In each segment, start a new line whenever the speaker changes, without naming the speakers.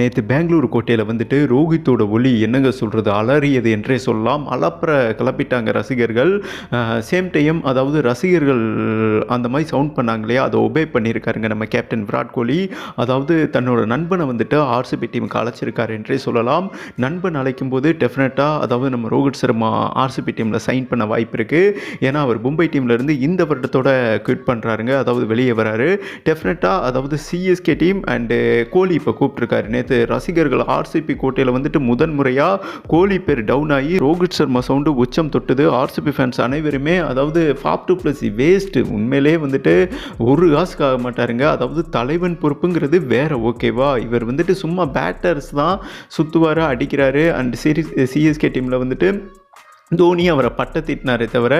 நேற்று பெங்களூர் கோட்டையில் வந்துட்டு ரோஹித்தோட ஒளி என்னங்க சொல்கிறது அலறியது என்றே சொல்லலாம். அலப்புற கிளப்பிட்டாங்க ரசிகர்கள். சேம் டைம் அதாவது ரசிகர்கள் அந்த மாதிரி சவுண்ட் பண்ணாங்க இல்லையா? அதை ஒபே பண்ணியிருக்காருங்க நம்ம கேப்டன் விராட் கோலி. அதாவது தன்னோட நண்பனை வந்துட்டு ஆர்சிபி டீமுக்கு அழைச்சிருக்காரு என்றே சொல்லலாம். நண்பன் அழைக்கும் போது டெஃபினட்டாக அதாவது நம்ம ரோஹித் சர்மா ஆர்சிபி டீமில் சைன் பண்ண வாய்ப்பு இருக்குது ஏன்னா அவர் மும்பை டீம்லேருந்து இந்த வருடத்தோட குவிட் பண்ணுறாருங்க அதாவது வெளியே வராரு. டெஃபினட்டாக அதாவது சிஎஸ்கே டீம் அண்டு கோலி இப்போ கூப்பிட்ருக்காரு நேற்று ரசிகர்கள் ஆர்சிபி கோட்டையில் வந்துட்டு முதன் முறையாக கோலி பேர் டவுன் ஆகி ரோஹித் சர்மா சவுண்டு உச்சம் தொட்டுது. ஆர்சிபி ஃபேன்ஸ் அனைவருமே அதாவது ஃபாப் டூ ப்ளஸ் வேஸ்ட்டு உண்மையிலே வந்துட்டு ஒரு காசுக்கு ஆக மாட்டாருங்க. அதாவது தலைவன் பொறுப்புங்கிறது வேற ஓகேவா இவர் வந்துட்டு சும்மா பேட்டர்ஸ் தான் சுற்றுவார் அடிக்கிறாரு. அண்ட் சிரி சிஎஸ்கே டீமில் வந்துட்டு தோனி அவரை பட்டத்திட்டினாரே தவிர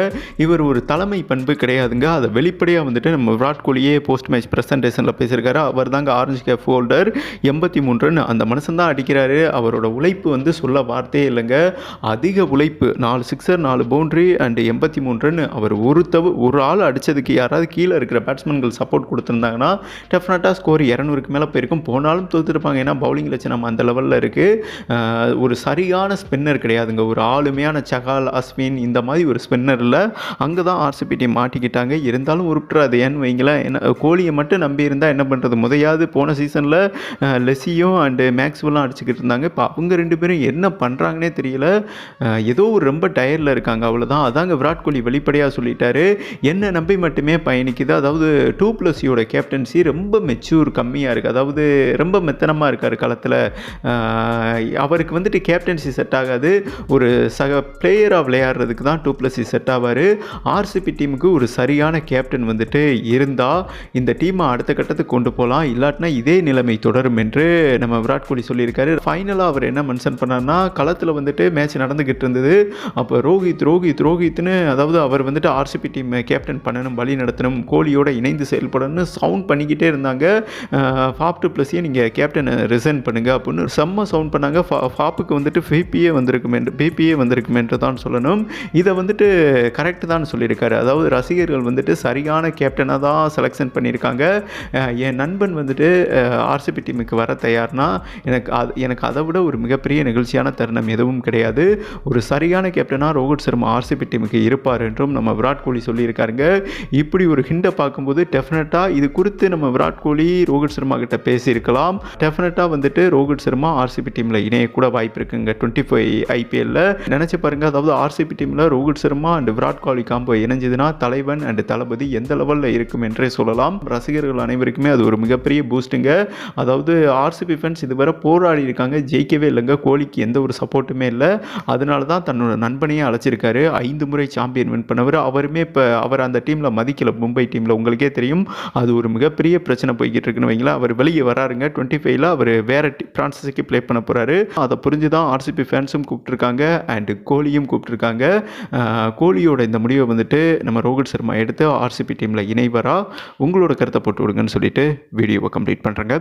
இவர் ஒரு தலைமை பண்பு கிடையாதுங்க. அதை வெளிப்படையாக வந்துட்டு நம்ம விராட் கோலியே போஸ்ட் மேட்ச் ப்ரெசன்டேஷனில் பேசியிருக்காரு. அவர் தாங்க ஆரஞ்சு கேப் ஹோல்டர் எண்பத்தி மூன்றுன்னு அந்த மனுஷன் தான் அடிக்கிறாரு. அவரோட உழைப்பு வந்து சொல்ல வார்த்தையே இல்லைங்க. அதிக உழைப்பு. நாலு சிக்ஸர் நாலு பவுண்ட்ரி அண்டு எண்பத்தி மூன்றுன்னு அவர் ஒரு தவு ஒரு ஆள் அடித்ததுக்கு யாராவது கீழே இருக்கிற பேட்ஸ்மேன்கள் சப்போர்ட் கொடுத்துருந்தாங்கன்னா டெஃபினட்டாக ஸ்கோர் இரநூறுக்கு மேலே போயிருக்கும். போனாலும் தோத்துருப்பாங்க. ஏன்னா பவுலிங் லட்சணம் அந்த லெவலில் இருக்குது ஒரு சரியான ஸ்பின்னர் கிடையாதுங்க. ஒரு ஆளுமையான சகால் அஸ்வின் இந்த மாதிரி ஒரு ஸ்பின்னரில் அங்கே தான் ஆர்சிபி டீம் மாட்டிக்கிட்டாங்க. இருந்தாலும் உருட்டுறாது. ஏன்னு வைங்களேன் என்ன கோலியை மட்டும் நம்பி இருந்தால் என்ன பண்ணுறது முதையாவது போன சீசனில் லெஸியும் அண்டு மேக்ஸ்வெல்லாம் அடிச்சுக்கிட்டு இருந்தாங்க. இப்போ அவங்க ரெண்டு பேரும் என்ன பண்ணுறாங்கன்னே தெரியல. ஏதோ ஒரு ரொம்ப டயரில் இருக்காங்க அவ்வளோதான் அதாங்க விராட் கோலி வெளிப்படையாக சொல்லிட்டாரு. என்ன நம்பி மட்டுமே பயணிக்குது. அதாவது டூ ப்ளஸ்யோட கேப்டன்சி ரொம்ப மெச்சூர் கம்மியாக இருக்குது அதாவது ரொம்ப மெத்தனமாக இருக்கார் களத்தில். அவருக்கு வந்துட்டு கேப்டன்சி செட் ஆகாது. ஒரு சக பிளேயராக விளையாடுறதுக்கு தான் டூ ப்ளஸ் செட் ஆவார். ஆர்சிபி டீமுக்கு ஒரு சரியான கேப்டன் வந்துட்டு இருந்தால் இந்த டீமை அடுத்த கட்டத்துக்கு கொண்டு போகலாம் இல்லாட்டினா இதே நிலைமை தொடரும் என்று நம்ம விராட் கோலி சொல்லியிருக்காரு. ஃபைனலாக அவர் என்ன மென்ஷன் பண்ணார்னா களத்தில் வந்துட்டு மேட்ச் நடந்துக்கிட்டு இருந்தது. அப்போ ரோஹித் ரோஹித் ரோஹித்னு அதாவது அவர் வந்துட்டு ஆர்சிபி டீம் கேப்டன் பண்ணணும் வழி நடத்தணும் கோலியோட இணைந்து செயல்படணும்னு சவுண்ட் பண்ணிக்கிட்டே இருந்தாங்க. ஃபாப் டூ ப்ளஸையே நீங்கள் கேப்டனை ரிசைன் பண்ணுங்க அப்படின்னு செம்ம சவுண்ட் பண்ணாங்க. ஃபா ஃபாப்புக்கு வந்துட்டு பிபிஏ பிபியே பிபிஏ வந்திருக்குமென்று தான் சொல்லணும். இதை வந்துட்டு கரெக்டு தான் சொல்லியிருக்காரு. அதாவது ரசிகர்கள் வந்துட்டு சரியான கேப்டனாக தான் செலெக்ஷன் பண்ணியிருக்காங்க. என் நண்பன் வந்துட்டு ஆர்சிபி டீமுக்கு வர தயார்னா எனக்கு அது எனக்கு அதை விட ஒரு மிகப்பெரிய நிகழ்ச்சியான தருணம் எதுவும் கிடையாது. ஒரு சரியான கேப்டனாக ரோஹித் சர்மா ஆர்சிபி டீமுக்கு இருப்பார் என்றும் நம்ம விராட் கோலி சொல்லியிருக்காருங்க. இப்படி ஒரு ஹிண்டை பார்க்கும்போது டெஃபினட்டாக இது குறித்து நம்ம விராட் கோலி ரோஹித் சர்மா கிட்ட பேசியிருக்கலாம். டெஃபினட்டாக வந்துட்டு ரோஹித் சர்மா ஆர்சிபி டீமில் இணையக்கூட வாய்ப்பு இருக்குங்க. டுவெண்ட்டி ஃபைவ் ஐபிஎல்ல நினச்சி பாருங்க அதாவது ஆர்சிபி டீமில் ரோஹித் சர்மா அண்ட் விராட் கோலி காம்போ இணைஞ்சதுன்னா தலைவன் அண்ட் தளபதி எந்த லெவலில் இருக்கும் என்றே சொல்லலாம். ரசிகர்கள் அனைவருக்குமே அது ஒரு மிகப்பெரிய பூஸ்ட்டுங்க அதாவது ஆர்சிபி ஃபேன்ஸ் இதுவரை போராடி இருக்காங்க. ஜெயிக்கவே இல்லைங்க. கோலிக்கு எந்த ஒரு சப்போர்ட்டுமே இல்லை. அதனால தான் தன்னோட நண்பனையே அழைச்சிருக்காரு. ஐந்து முறை சாம்பியன் வின் பண்ணவர். அவருமே இப்போ அவர் அந்த டீமில் மதிக்கல. மும்பை டீமில் உங்களுக்கே தெரியும். அது ஒரு மிகப்பெரிய பிரச்சனை போய்கிட்டு இருக்குன்னு வைங்களேன். அவர் வெளியே வராருங்க. டுவெண்ட்டி ஃபைவ்ல அவர் வேற பிரான்சஸுக்கு ப்ளே பண்ண போகிறாரு அதை புரிஞ்சு தான் ஆர்சிபி ஃபேன்ஸும் கூப்பிட்டுருக்காங்க. அண்ட் கோலியும் கூப்பிட்டுருக்காங்க. கோலியோட இந்த முடிவை வந்துட்டு நம்ம ரோஹித் சர்மா எடுத்து ஆர்சிபி டீமில் இணைவரா? உங்களோட கருத்தை போட்டு விடுங்கன்னு சொல்லிட்டு வீடியோவை கம்ப்ளீட் பண்ணுறேங்க